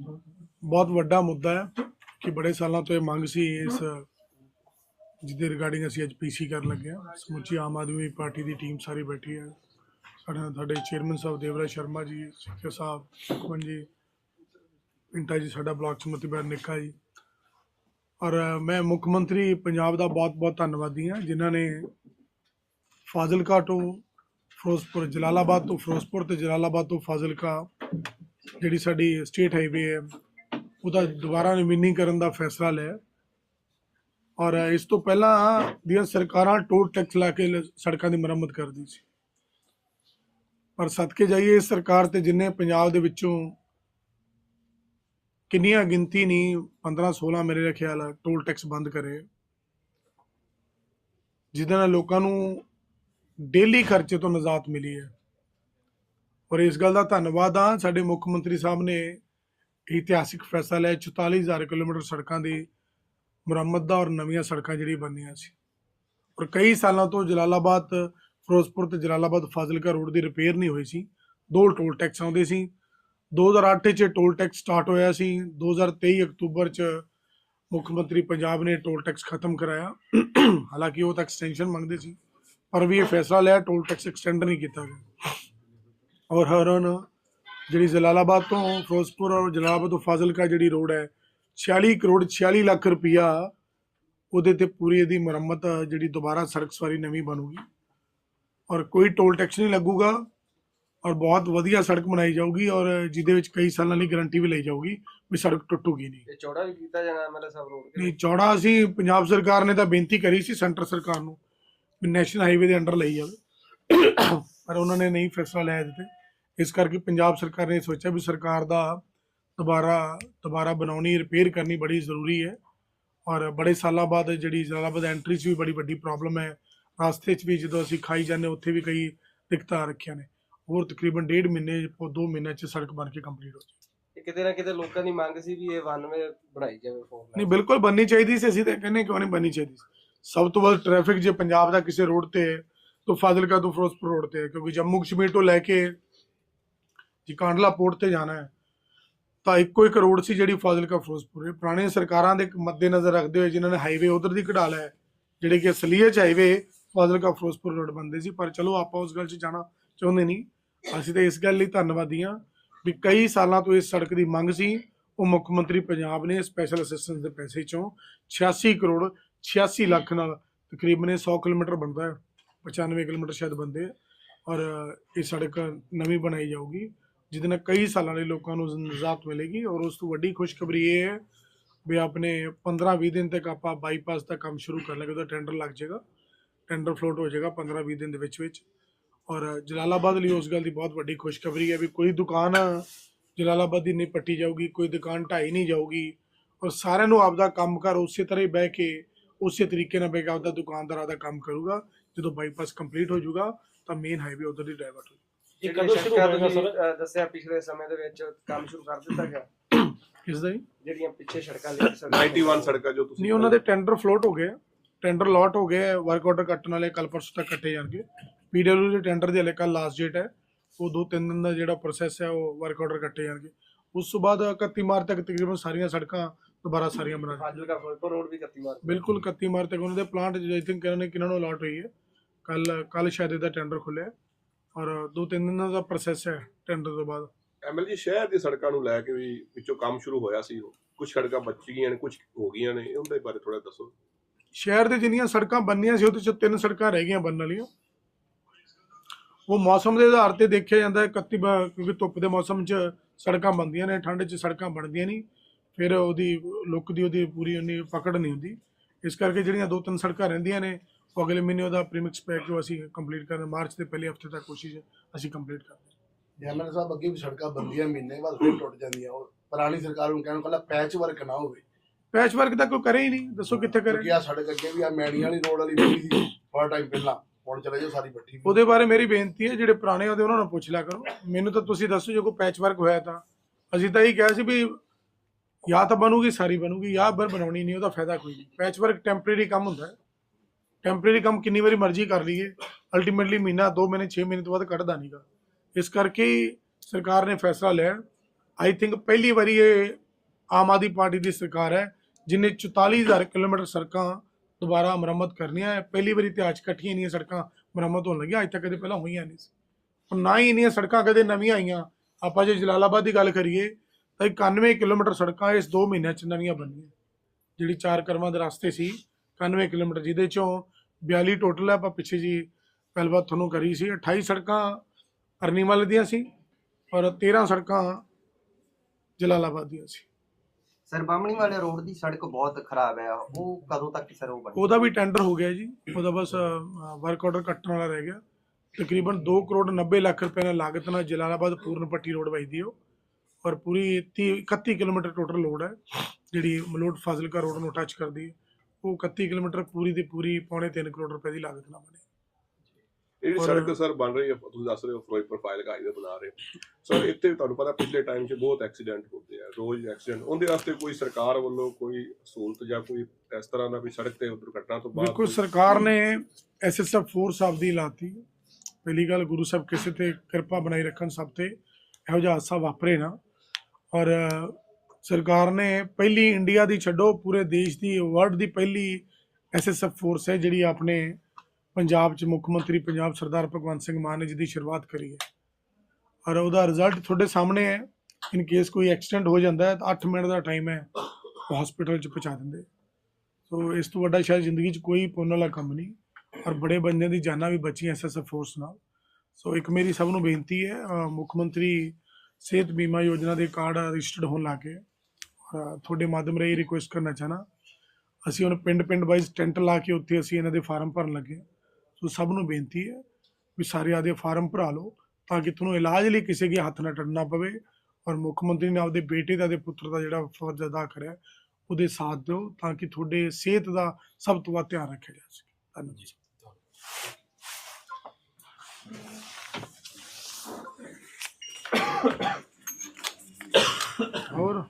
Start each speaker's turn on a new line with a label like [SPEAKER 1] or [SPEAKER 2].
[SPEAKER 1] ਬਹੁਤ ਵੱਡਾ ਮੁੱਦਾ ਹੈ ਕਿ ਬੜੇ ਸਾਲਾਂ ਤੋਂ ਇਹ ਮੰਗ ਸੀ, ਇਸ ਜਿਹਦੇ ਰਿਗਾਰਡਿੰਗ ਅਸੀਂ ਅੱਜ ਪੀਸੀ ਕਰਨ ਲੱਗੇ ਹਾਂ। ਸਮੁੱਚੀ ਆਮ ਆਦਮੀ ਪਾਰਟੀ ਦੀ ਟੀਮ ਸਾਰੀ ਬੈਠੀ ਹੈ। ਸਾਡੇ ਨਾਲ ਸਾਡੇ ਚੇਅਰਮੈਨ ਸਾਹਿਬ ਦੇਵਰਾਜ ਸ਼ਰਮਾ ਜੀ, ਸਿੱਖਿਆ ਸਾਹਿਬ, ਸੁਖਮਨ ਜੀ ਪਿੰਟਾ ਜੀ, ਸਾਡਾ ਬਲਾਕ ਸਮਿਤੀ ਮੈਂਬਰ ਨਿੱਕਾ ਜੀ। ਔਰ ਮੈਂ ਮੁੱਖ ਮੰਤਰੀ ਪੰਜਾਬ ਦਾ ਬਹੁਤ ਬਹੁਤ ਧੰਨਵਾਦੀ ਹਾਂ, ਜਿਨ੍ਹਾਂ ਨੇ ਫਾਜ਼ਿਲਕਾ ਤੋਂ ਫਿਰੋਜ਼ਪੁਰ, ਜਲਾਲਾਬਾਦ ਤੋਂ ਫਿਰੋਜ਼ਪੁਰ ਤੇ ਜਲਾਲਾਬਾਦ ਤੋਂ ਫਾਜ਼ਿਲਕਾ ਜਿਹੜੀ ਸਾਡੀ ਸਟੇਟ ਹਾਈਵੇ ਹੈ, ਉਹਦਾ ਦੁਬਾਰਾ ਨਵੀਨੀਕਰਨ ਦਾ ਫੈਸਲਾ ਲਿਆ। ਔਰ ਇਸ ਤੋਂ ਪਹਿਲਾਂ ਦੀਆਂ ਸਰਕਾਰਾਂ ਟੋਲ ਟੈਕਸ ਲਾ ਕੇ ਸੜਕਾਂ ਦੀ ਮੁਰੰਮਤ ਕਰਦੀ ਸੀ। ਪਰ ਸਦਕੇ ਜਾਈਏ ਇਸ ਸਰਕਾਰ ਤੇ ਜਿੰਨੇ ਪੰਜਾਬ ਦੇ ਵਿੱਚੋਂ ਕਿੰਨੀਆਂ ਗਿਣਤੀ ਨਹੀਂ 15 16 ਮੇਰੇ ਖਿਆਲ ਆ, ਟੋਲ ਟੈਕਸ ਬੰਦ ਕਰੇ। ਜਿਹਦੇ ਨਾਲ ਲੋਕਾਂ ਨੂੰ ਡੇਲੀ ਖਰਚੇ ਤੋਂ ਨਜ਼ਾਤ ਮਿਲੀ ਹੈ। ਔਰ ਇਸ ਗੱਲ ਦਾ ਧੰਨਵਾਦ ਆ ਸਾਡੇ ਮੁੱਖ ਮੰਤਰੀ ਸਾਹਿਬ ਨੇ ਇਤਿਹਾਸਿਕ ਫੈਸਲਾ ਲਿਆ 44000 ਕਿਲੋਮੀਟਰ ਸੜਕਾਂ ਦੀ ਮੁਰੰਮਤ ਦਾ ਔਰ ਨਵੀਆਂ ਸੜਕਾਂ ਜਿਹੜੀ ਬਣੀਆਂ ਸੀ। ਔਰ ਕਈ ਸਾਲਾਂ ਤੋਂ ਜਲਾਲਾਬਾਦ, ਫਿਰੋਜ਼ਪੁਰ ਤੇ ਜਲਾਲਾਬਾਦ ਫਾਜ਼ਿਲਕਾ ਰੋਡ ਦੀ ਰਿਪੇਅਰ ਨਹੀਂ ਹੋਈ ਸੀ। ਦੋ ਟੋਲ ਟੈਕਸ ਆਉਂਦੇ ਸੀ। 2008 ਚ ਟੋਲ ਟੈਕਸ ਸਟਾਰਟ ਹੋਇਆ ਸੀ। 2023 ਅਕਤੂਬਰ ਚ ਮੁੱਖ ਮੰਤਰੀ ਪੰਜਾਬ ਨੇ ਟੋਲ ਟੈਕਸ ਖਤਮ ਕਰਾਇਆ। ਹਾਲਾਂਕਿ ਉਹ ਤਾਂ ਐਕਸਟੈਂਸ਼ਨ ਮੰਗਦੇ ਸੀ, ਪਰ ਵੀ ਇਹ ਫੈਸਲਾ ਲਿਆ, ਟੋਲ ਟੈਕਸ ਐਕਸਟੈਂਡ ਨਹੀਂ ਕੀਤਾ ਗਿਆ। ਔਰ ਹਰਨ ਜਿਹੜੀ ਜਲਾਲਾਬਾਦ ਤੋਂ ਫਿਰੋਜ਼ਪੁਰ ਔਰ ਜਲਾਲਾਬਾਦ ਤੋਂ ਫਾਜ਼ਿਲਕਾ ਜਿਹੜੀ ਰੋਡ ਹੈ 46 ਕਰੋੜ 46 ਲੱਖ ਰੁਪਈਆ ਉਹਦੇ ਤੇ ਪੂਰੀ ਇਹਦੀ ਮੁਰੰਮਤ ਜਿਹੜੀ ਦੁਬਾਰਾ ਸੜਕ ਸਵਾਰੀ ਨਵੀਂ ਬਣੂਗੀ। ਔਰ ਕੋਈ ਟੋਲ ਟੈਕਸ ਨਹੀਂ ਲੱਗੂਗਾ ਔਰ ਬਹੁਤ ਵਧੀਆ ਸੜਕ ਬਣਾਈ ਜਾਊਗੀ ਔਰ ਜਿਹਦੇ ਵਿੱਚ ਕਈ ਸਾਲਾਂ ਲਈ ਗਾਰੰਟੀ ਵੀ ਲਈ ਜਾਊਗੀ ਵੀ ਸੜਕ ਟੁੱਟੂਗੀ ਨਹੀਂ।
[SPEAKER 2] ਇਹ ਚੌੜਾ ਵੀ ਕੀਤਾ ਜਾਣਾ ਐਮਐਲਏ ਸਾਹਿਬ ਰੋਡ
[SPEAKER 1] ਨਹੀਂ ਚੌੜਾ ਅਸੀਂ ਪੰਜਾਬ ਸਰਕਾਰ ਨੇ ਤਾਂ ਬੇਨਤੀ ਕਰੀ ਸੀ ਸੈਂਟਰ ਸਰਕਾਰ ਨੂੰ ਵੀ ਨੈਸ਼ਨਲ ਹਾਈਵੇ ਦੇ ਅੰਡਰ ਲਈ ਜਾਵੇ। ਪਰ ਉਹਨਾਂ ਨੇ ਨਹੀਂ ਫੈਸਲਾ ਲਿਆ ਇਹਦੇ ਤੇ। ਇਸ ਕਰਕੇ ਪੰਜਾਬ ਸਰਕਾਰ ਨੇ ਸੋਚਿਆ ਵੀ ਸਰਕਾਰ ਦਾ ਦੁਬਾਰਾ ਦੁਬਾਰਾ ਬਣਾਉਣੀ ਰਿਪੇਅਰ ਕਰਨੀ ਬੜੀ ਜ਼ਰੂਰੀ ਹੈ ਔਰ ਬੜੇ ਸਾਲਾਂ ਬਾਅਦ ਜਿਹੜੀ ਜਲਾਲਾਬਾਦ ਐਂਟਰੀ 'ਚ ਵੀ ਬੜੀ ਵੱਡੀ ਪ੍ਰੋਬਲਮ ਹੈ। ਰਸਤੇ 'ਚ ਵੀ ਜਦੋਂ ਅਸੀਂ ਖਾਈ ਜਾਂਦੇ ਉੱਥੇ ਵੀ ਕਈ ਦਿੱਕਤਾਂ ਰੱਖੀਆਂ ਨੇ। ਹੋਰ ਤਕਰੀਬਨ ਡੇਢ ਮਹੀਨੇ ਤੋਂ 2 ਮਹੀਨੇ 'ਚ ਸੜਕ ਬਣ ਕੇ ਕੰਪਲੀਟ ਹੋ ਜਾਏ
[SPEAKER 2] ਇਹ ਕਿਤੇ ਨਾ ਕਿਤੇ ਲੋਕਾਂ ਦੀ ਮੰਗ ਸੀ ਵੀ ਇਹ 92 ਬਣਾਈ ਜਾਵੇ ਫੋਰ
[SPEAKER 1] ਨਹੀਂ ਬਿਲਕੁਲ ਬਣਨੀ ਚਾਹੀਦੀ ਸੀ ਅਸੀਂ ਤਾਂ ਕਹਿੰਦੇ ਕਿਉਂ ਨਹੀਂ ਬਣਨੀ ਚਾਹੀਦੀ। ਸਭ ਤੋਂ ਵੱਧ ਟ੍ਰੈਫਿਕ ਜੇ ਪੰਜਾਬ ਦਾ ਕਿਸੇ ਰੋਡ ਤੇ ਤਾਂ ਫਾਜ਼ਿਲਕਾ ਤੋਂ ਫਿਰੋਜ਼ਪੁਰ ਰੋਡ ਤੇ ਕਿਉਂਕਿ ਜੰਮੂ ਕਸ਼ਮੀਰ ਤੋਂ ਲੈ ਕੇ ਜੇ ਕਾਂਡਲਾ ਪੋਰਟ ਤੇ ਜਾਣਾ ਹੈ। ਤਾਂ ਇੱਕੋ ਇੱਕ ਰੋਡ ਸੀ ਜਿਹੜੀ ਫਾਜ਼ਿਲਕਾ ਫਿਰੋਜ਼ਪੁਰ ਹੈ। ਪੁਰਾਣੇ ਸਰਕਾਰਾਂ ਦੇ ਮੱਦੇਨਜ਼ਰ ਰੱਖਦੇ ਹੋਏ ਜਿਨ੍ਹਾਂ ਨੇ ਹਾਈਵੇ ਉਧਰ ਦੀ ਕਢਾ ਲਿਆ ਜਿਹੜੇ ਕਿ ਅਸਲੀਅਤ ਹਾਈਵੇ ਫਾਜ਼ਿਲਕਾ ਫਿਰੋਜ਼ਪੁਰ ਰੋਡ ਬੰਦੇ ਸੀ। ਪਰ ਚਲੋ ਆਪਾਂ ਉਸ ਗੱਲ 'ਚ ਜਾਣਾ ਚਾਹੁੰਦੇ ਨਹੀਂ। ਅਸੀਂ ਤਾਂ ਇਸ ਗੱਲ ਲਈ ਧੰਨਵਾਦੀ ਹਾਂ ਵੀ ਕਈ ਸਾਲਾਂ ਤੋਂ ਇਸ ਸੜਕ ਦੀ ਮੰਗ ਸੀ। ਉਹ ਮੁੱਖ ਮੰਤਰੀ ਪੰਜਾਬ ਨੇ ਸਪੈਸ਼ਲ ਅਸਿਸਟੈਂਸ ਦੇ ਪੈਸੇ ਚੋਂ 86 ਕਰੋੜ 86 ਲੱਖ ਨਾਲ ਤਕਰੀਬਨ ਇਹ 100 ਕਿਲੋਮੀਟਰ ਬਣਦਾ ਹੈ। 95 ਕਿਲੋਮੀਟਰ ਸ਼ਾਇਦ ਬੰਦੇ ਔਰ ਇਹ ਸੜਕ ਨਵੀਂ ਬਣਾਈ ਜਾਊਗੀ। ਜਿਹਦੇ ਨਾਲ ਕਈ ਸਾਲਾਂ ਲਈ ਲੋਕਾਂ ਨੂੰ ਨਿਜਾਤ ਮਿਲੇਗੀ ਔਰ ਉਸ ਤੋਂ ਵੱਡੀ ਖੁਸ਼ਖਬਰੀ ਇਹ ਹੈ ਵੀ ਆਪਣੇ 15-20 ਦਿਨ ਤੱਕ ਆਪਾਂ ਬਾਈਪਾਸ ਦਾ ਕੰਮ ਸ਼ੁਰੂ ਕਰ ਲਾਂਗੇ, ਉਹਦਾ ਟੈਂਡਰ ਲੱਗ ਜਾਏਗਾ ਟੈਂਡਰ ਫਲੋਟ ਹੋ ਜਾਏਗਾ 15-20 ਦਿਨ ਦੇ ਵਿੱਚ ਵਿੱਚ ਔਰ ਜਲਾਲਾਬਾਦ ਲਈ ਉਸ ਗੱਲ ਦੀ ਬਹੁਤ ਵੱਡੀ ਖੁਸ਼ਖਬਰੀ ਹੈ ਵੀ ਕੋਈ ਦੁਕਾਨ ਜਲਾਲਾਬਾਦ ਦੀ ਨਹੀਂ ਪੱਟੀ ਜਾਊਗੀ, ਕੋਈ ਦੁਕਾਨ ਢਾਈ ਨਹੀਂ ਜਾਊਗੀ ਔਰ ਸਾਰਿਆਂ ਨੂੰ ਆਪਦਾ ਕੰਮ ਕਰ ਉਸੇ ਤਰ੍ਹਾਂ ਹੀ ਬਹਿ ਕੇ ਉਸੇ ਤਰੀਕੇ ਨਾਲ ਬਹਿ ਕੇ ਆਪਦਾ ਦੁਕਾਨਦਾਰ ਆਪਦਾ ਕੰਮ ਕਰੂਗਾ, ਜਦੋਂ ਬਾਈਪਾਸ ਕੰਪਲੀਟ ਹੋ ਜਾਊਗਾ ਤਾਂ ਮੇਨ ਹਾਈਵੇ ਉਧਰ ਹੀ ਡਾਇਵਰਟ ਹੋ
[SPEAKER 3] ਇਹ ਕਦੋਂ ਸ਼ੁਰੂ
[SPEAKER 2] ਸੜਕਾਂ
[SPEAKER 3] ਹੋਏਗਾ ਸਰ?
[SPEAKER 2] ਦੱਸਿਆ ਪਿਛਲੇ ਸਮੇਂ ਦੇ ਵਿੱਚ ਕੰਮ ਸ਼ੁਰੂ ਕਰ ਦਿੱਤਾ ਗਿਆ।
[SPEAKER 1] ਕਿਸ ਦਾ ਜੀ?
[SPEAKER 2] ਜਿਹੜੀਆਂ ਪਿੱਛੇ ਸੜਕਾਂ ਲਈ
[SPEAKER 4] 91 ਸੜਕਾਂ ਜੋ ਤੁਸੀਂ
[SPEAKER 1] ਨਹੀਂ ਉਹਨਾਂ ਦੇ ਟੈਂਡਰ ਫਲੋਟ ਹੋ ਗਏ ਟੈਂਡਰ ਲਾਟ ਹੋ ਗਏ ਵਰਕ ਆਰਡਰ ਕੱਟਣ ਵਾਲੇ ਕੱਲ ਪਰਸੋਂ ਤੱਕ ਕੱਟੇ ਜਾਣਗੇ। ਪੀਡਬਲਿਊ ਦੇ ਟੈਂਡਰ ਦੇ ਹਲੇ ਕੱਲ ਲਾਸਟ ਡੇਟ ਹੈ। ਉਹ ਦੋ ਤਿੰਨ ਦਿਨ ਦਾ ਜਿਹੜਾ ਪ੍ਰੋਸੈਸ ਹੈ ਉਹ ਵਰਕ ਆਰਡਰ ਕੱਟੇ ਜਾਣਗੇ। ਉਸ ਤੋਂ ਬਾਅਦ 31 ਮਾਰਚ ਤੱਕ ਤਕਰੀਬਨ ਸਾਰੀਆਂ ਸੜਕਾਂ ਦੁਬਾਰਾ ਸਾਰੀਆਂ ਬਣਾ ਦਿੱਤੀਆਂ।
[SPEAKER 2] ਫਾਜ਼ਿਲਕਾ ਫਿਰੋਜ਼ਪੁਰ ਰੋਡ ਵੀ 31 ਮਾਰਚ
[SPEAKER 1] ਬਿਲਕੁਲ 31 ਮਾਰਚ ਤੱਕ। ਉਹਨਾਂ ਦੇ ਪਲਾਂਟ ਆਈ ਥਿੰਕ ਇਹਨਾਂ ਨੇ ਕਿਹਨਾਂ ਨੂੰ ਅਲਾਟ ਹੋਈ ਹੈ? ਕੱਲ ਕੱਲ ਸ਼ਾਇਦ ਇਹਦਾ ਟੈਂਡਰ ਖੁੱਲਿਆ ਔਰ ਦੋ ਤਿੰਨ ਦਿਨਾਂ ਦਾ ਪ੍ਰੋਸੈਸ ਹੈ ਟੈਂਡਰ ਤੋਂ ਬਾਅਦ।
[SPEAKER 4] ਐਮਐਲਜੀ ਸ਼ਹਿਰ ਦੀ ਸੜਕਾਂ ਨੂੰ ਲੈ ਕੇ ਵੀ ਵਿੱਚੋਂ ਕੰਮ ਸ਼ੁਰੂ ਹੋਇਆ ਸੀ ਕੁਝ ਸੜਕਾਂ ਬਚ ਗਈਆਂ ਨੇ ਕੁਝ ਹੋ ਗਈਆਂ ਨੇ ਉਹਦੇ ਬਾਰੇ ਥੋੜਾ ਦੱਸੋ।
[SPEAKER 1] ਸ਼ਹਿਰ ਦੇ ਜਿੰਨੀਆਂ ਸੜਕਾਂ ਬੰਨੀਆਂ ਸੀ ਉਹਦੇ ਚ ਤਿੰਨ ਸੜਕਾਂ ਰਹਿ ਗਈਆਂ ਬਣਨ ਵਾਲੀਆਂ। ਉਹ ਮੌਸਮ ਦੇ ਆਧਾਰ ਤੇ ਦੇਖਿਆ ਜਾਂਦਾ ਹੈ 31 ਬ- ਕਿਉਂਕਿ ਧੁੱਪ ਦੇ ਮੌਸਮ 'ਚ ਸੜਕਾਂ ਬਣਦੀਆਂ ਨੇ ਠੰਡ 'ਚ ਸੜਕਾਂ ਬਣਦੀਆਂ ਨਹੀਂ। ਫਿਰ ਉਹਦੀ ਲੁੱਕ ਦੀ ਉਹਦੀ ਪੂਰੀ ਉਨੀ ਪਕੜ ਨਹੀਂ ਹੁੰਦੀ। ਇਸ ਕਰਕੇ ਜਿਹੜੀਆਂ ਦੋ ਤਿੰਨ ਸੜਕਾਂ ਰਹਿੰਦੀਆਂ ਨੇ ਉਹ ਅਗਲੇ ਮਹੀਨੇ ਉਹਦਾ ਪ੍ਰੀਮਿਕਸ ਪੈਕ ਜੋ ਅਸੀਂ ਕੰਪਲੀਟ ਕਰਨ ਮਾਰਚ ਦੇ ਪਹਿਲੇ ਹਫ਼ਤੇ ਤੱਕ ਕੋਸ਼ਿਸ਼ ਅਸੀਂ ਕੰਪਲੀਟ ਕਰਾਂਗੇ
[SPEAKER 5] ਐਮਐਲਏ ਸਾਹਿਬ ਅੱਗੇ ਵੀ ਸੜਕਾਂ ਬੰਦੀਆਂ ਮਹੀਨੇ ਬਾਅਦ ਫਿਰ ਟੁੱਟ ਜਾਂਦੀਆਂ। ਉਹ ਪੁਰਾਣੀ ਸਰਕਾਰ ਨੂੰ ਕਹਿਣ ਕੱਲਾ ਪੈਚ ਵਰਕ ਨਾ ਹੋਵੇ।
[SPEAKER 1] ਪੈਚ ਵਰਕ ਤਾਂ ਕੋਈ ਕਰੇ ਹੀ ਨਹੀਂ। ਦੱਸੋ ਕਿੱਥੇ ਕਰੇ?
[SPEAKER 5] ਕਿਉਂਕਿ ਆ ਸੜਕ ਅੱਗੇ ਵੀ ਆ ਮੈਣੀਆਂ ਵਾਲੀ ਰੋਡ ਵਾਲੀ ਬਣੀ ਸੀ ਥੋੜਾ ਟਾਈਮ ਪਹਿਲਾਂ। ਹੁਣ ਚਲੇ ਜਾਓ ਸਾਰੀ ਬੱਠੀ
[SPEAKER 1] ਉਹਦੇ ਬਾਰੇ ਮੇਰੀ ਬੇਨਤੀ ਹੈ ਜਿਹੜੇ ਪੁਰਾਣੇ ਉਹਦੇ ਉਹਨਾਂ ਨੂੰ ਪੁੱਛ ਲਿਆ ਕਰੋ। ਮੈਨੂੰ ਤਾਂ ਤੁਸੀਂ ਦੱਸੋ ਜੇ ਕੋਈ ਪੈਚ ਵਰਕ ਹੋਇਆ ਤਾਂ। ਅਸੀਂ ਤਾਂ ਇਹ ਕਿਹਾ ਸੀ ਵੀ ਜਾਂ ਤਾਂ ਬਣੂਗੀ ਸਾਰੀ ਬਣੂਗੀ ਜਾਂ ਬਰ ਬਣਾਉਣੀ ਨਹੀਂ ਉਹਦਾ ਫਾਇਦਾ ਕੋਈ ਨਹੀਂ। ਪੈਚ ਵਰਕ ਟੈਂਪਰੇਰੀ ਕੰਮ ਹੁੰਦਾ ਹੈ। ਟੈਂਪਰੇਰੀ ਕੰਮ ਕਿੰਨੀ ਵਾਰੀ ਮਰਜ਼ੀ ਕਰ ਲਈਏ ਅਲਟੀਮੇਟਲੀ ਮਹੀਨਾ 2 ਮਹੀਨੇ 6 ਮਹੀਨੇ ਤੋਂ ਬਾਅਦ ਕੱਢਦਾ ਨਹੀਂਗਾ ਇਸ ਕਰਕੇ ਸਰਕਾਰ ਨੇ ਫੈਸਲਾ ਲਿਆ। ਆਈ ਥਿੰਕ ਪਹਿਲੀ ਵਾਰੀ ਇਹ ਆਮ ਆਦਮੀ ਪਾਰਟੀ ਦੀ ਸਰਕਾਰ ਹੈ, ਜਿਨੇ 44000 ਕਿਲੋਮੀਟਰ ਸੜਕਾਂ ਦੁਬਾਰਾ ਮੁਰੰਮਤ ਕਰਨੀਆਂ ਹੈ। ਪਹਿਲੀ ਵਾਰੀ ਇਤਿਹਾਸ 'ਚ ਇਕੱਠੀਆਂ ਇੰਨੀਆਂ ਸੜਕਾਂ ਮੁਰੰਮਤ ਹੋਣ ਲੱਗੀਆਂ, ਅੱਜ ਤੱਕ ਕਦੇ ਪਹਿਲਾਂ ਹੋਈਆਂ ਨਹੀਂ ਸੀ। ਹੁਣ ਨਾ ਹੀ ਇੰਨੀਆਂ ਸੜਕਾਂ ਕਦੇ ਨਵੀਆਂ ਆਈਆਂ। ਆਪਾਂ ਜੇ ਜਲਾਲਾਬਾਦ ਦੀ ਗੱਲ ਕਰੀਏ, ਤਾਂ 91 ਕਿਲੋਮੀਟਰ ਸੜਕਾਂ ਇਸ 2 ਮਹੀਨਿਆਂ 'ਚ ਨਵੀਆਂ ਬਣੀਆਂ। ਜਿਹੜੀ ਚਾਰ ਕਰਮਾਂ ਦੇ ਰਸਤੇ ਸੀ 91 ਕਿਲੋਮੀਟਰ ਜਿਹਦੇ ਚੋਂ 42 ਟੋਟਲ ਹੈ ਆਪਾਂ ਪਿੱਛੇ ਜੀ ਗੱਲਬਾਤ ਤੁਹਾਨੂੰ ਕਰੀ ਸੀ। 28 ਸੜਕਾਂ ਅਰਨੀਵਾਲ ਦੀਆਂ ਸੀ ਔਰ 13 ਸੜਕਾਂ ਜਲਾਲਾਬਾਦ ਦੀਆਂ ਸੀ।
[SPEAKER 3] ਸਰ ਬਾਮਣੀ ਵਾਲੇ ਰੋਡ ਦੀ ਸੜਕ ਬਹੁਤ ਖਰਾਬ ਹੈ। ਉਹ ਕਦੋਂ ਤੱਕ ਸਰ ਉਹ ਬਣੇ?
[SPEAKER 1] ਉਹਦਾ ਵੀ ਟੈਂਡਰ ਹੋ ਗਿਆ ਜੀ। ਉਹਦਾ ਬਸ ਵਰਕ ਆਰਡਰ ਕੱਟਣ ਵਾਲਾ ਰਹਿ ਗਿਆ। ਤਕਰੀਬਨ 2 ਕਰੋੜ 90 ਲੱਖ ਰੁਪਏ ਨਾਲ ਲਾਗਤ ਨਾਲ ਜਲਾਲਾਬਾਦ ਪੂਰਨ ਪੱਟੀ ਰੋਡ ਵਜਦੀ ਉਹ। ਔਰ ਪੂਰੀ 30 31 ਕਿਲੋਮੀਟਰ ਟੋਟਲ ਲੋਡ ਹੈ। ਜਿਹੜੀ ਮਲੋਟ ਫਾਜ਼ਿਲਕਾ ਰੋਡ ਨੂੰ ਟੱਚ ਕਰਦੀ ਹੈ। ਉਹ 31 ਕਿਲੋਮੀਟਰ ਪੂਰੀ ਦੀ ਪੂਰੀ ਪੌਣੇ 3 ਕਰੋੜ ਰੁਪਏ ਦੀ ਲਾਗਤ ਨਾਲ ਬਣੀ।
[SPEAKER 4] ਇਹ ਜਿਹੜੀ ਸੜਕ ਸਰ ਬਣ ਰਹੀ ਹੈ ਤੁਸੀਂ ਦੱਸ ਰਹੇ ਹੋ ਫਿਰੋਜ਼ਪੁਰ ਫਾਈਲ ਕਾਈ ਦੇ ਬਣਾ ਰਹੇ ਸਰ ਇੱਥੇ ਤੁਹਾਨੂੰ ਪਤਾ ਪਿਛਲੇ ਟਾਈਮ 'ਚ ਬਹੁਤ ਐਕਸੀਡੈਂਟ ਹੁੰਦੇ ਆ ਰੋਜ਼ ਐਕਸੀਡੈਂਟ ਉਹਦੇ ਵਾਸਤੇ ਕੋਈ ਸਰਕਾਰ ਵੱਲੋਂ ਕੋਈ ਸਹੂਲਤ ਜਾਂ ਕੋਈ ਇਸ ਤਰ੍ਹਾਂ ਦਾ ਕੋਈ ਸੜਕ ਤੇ ਦੁਰਘਟਨਾ ਤੋਂ ਬਾਅਦ
[SPEAKER 1] ਬਿਲਕੁਲ ਸਰਕਾਰ ਨੇ ਐਸਐਸਐਫ ਫੋਰਸ ਆਪਦੀ ਲਾਤੀ। ਪਹਿਲੀ ਗੱਲ ਗੁਰੂ ਸਾਹਿਬ ਕਿਸੇ ਤੇ ਕਿਰਪਾ ਬਣਾਈ ਰੱਖਣ ਸਭ ਤੇ ਇਹੋ ਜਿਹਾ ਹਾਦਸਾ ਵਾਪਰੇ ਨਾ। ਔਰ ਸਰਕਾਰ ਨੇ ਪਹਿਲੀ ਇੰਡੀਆ ਦੀ ਛੱਡੋ, ਪੂਰੇ ਦੇਸ਼ ਦੀ ਵਰਲਡ ਦੀ ਪਹਿਲੀ ਐਸਐਸਐਫ ਫੋਰਸ ਹੈ ਜਿਹੜੀ ਆਪਣੇ ਪੰਜਾਬ ਚ ਮੁੱਖ ਮੰਤਰੀ ਪੰਜਾਬ ਸਰਦਾਰ ਭਗਵੰਤ ਸਿੰਘ ਮਾਨ ਨੇ ਜਿਹਦੀ ਸ਼ੁਰੂਆਤ ਕਰੀ ਹੈ। ਔਰ ਉਹਦਾ ਰਿਜ਼ਲਟ ਤੁਹਾਡੇ ਸਾਹਮਣੇ ਹੈ। ਇਨ ਕੇਸ ਕੋਈ ਐਕਸੀਡੈਂਟ ਹੋ ਜਾਂਦਾ ਹੈ ਤਾਂ 8 ਮਿੰਟ ਦਾ ਟਾਈਮ ਹੈ। ਹਸਪੀਟਲ ਚ ਪਹੁੰਚਾ ਦਿੰਦੇ। ਸੋ ਇਸ ਤੋਂ ਵੱਡਾ ਸ਼ਾਇਦ ਜ਼ਿੰਦਗੀ 'ਚ ਕੋਈ ਪੁੰਨ ਵਾਲਾ ਕੰਮ ਨਹੀਂ। ਔਰ ਬੜੇ ਬੰਦਿਆਂ ਦੀ ਜਾਨਾਂ ਵੀ ਬਚੀਆਂ ਐਸਐਸਐਫ ਫੋਰਸ ਨਾਲ। ਸੋ ਇੱਕ ਮੇਰੀ ਸਭ ਨੂੰ ਬੇਨਤੀ ਹੈ ਮੁੱਖ ਮੰਤਰੀ ਸਿਹਤ ਬੀਮਾ ਯੋਜਨਾ ਦੇ ਕਾਰਡ ਰਜਿਸਟਰਡ ਹੋਣ ਲੱਗੇ ਔਰ ਤੁਹਾਡੇ ਮਾਧਿਅਮ ਰਾਹੀਂ ਰਿਕੁਐਸਟ ਕਰਨਾ ਚਾਹਨਾ। ਅਸੀਂ ਹੁਣ ਪਿੰਡ ਪਿੰਡ ਵਾਈਜ਼ ਟੈਂਟ ਲਾ ਕੇ ਉੱਥੇ ਅਸੀਂ ਇਹਨਾਂ ਦੇ ਫਾਰਮ ਭਰਨ ਲੱਗੇ ਸੋ ਸਭ ਨੂੰ ਬੇਨਤੀ ਹੈ ਵੀ ਸਾਰੇ ਆਦੇ ਫਾਰਮ ਭਰਾ ਲਓ ਤਾਂ ਕਿ ਤੁਹਾਨੂੰ ਇਲਾਜ ਲਈ ਕਿਸੇ ਦੇ ਹੱਥ ਨਾ ਟੱਟਣਾ ਪਵੇ ਔਰ ਮੁੱਖ ਮੰਤਰੀ ਨੇ ਆਪਦੇ ਬੇਟੇ ਦਾ ਤੇ ਪੁੱਤਰ ਦਾ ਜਿਹੜਾ ਫਰਜ਼ ਅਦਾ ਕਰਿਆ, ਉਹਦੇ ਸਾਥ ਦਿਓ ਤਾਂ ਕਿ ਤੁਹਾਡੇ ਸਿਹਤ ਦਾ ਸਭ ਤੋਂ ਵੱਧ ਧਿਆਨ ਰੱਖਿਆ ਜਾ ਸਕੇ। ਧੰਨਵਾਦ ਹੋਰ?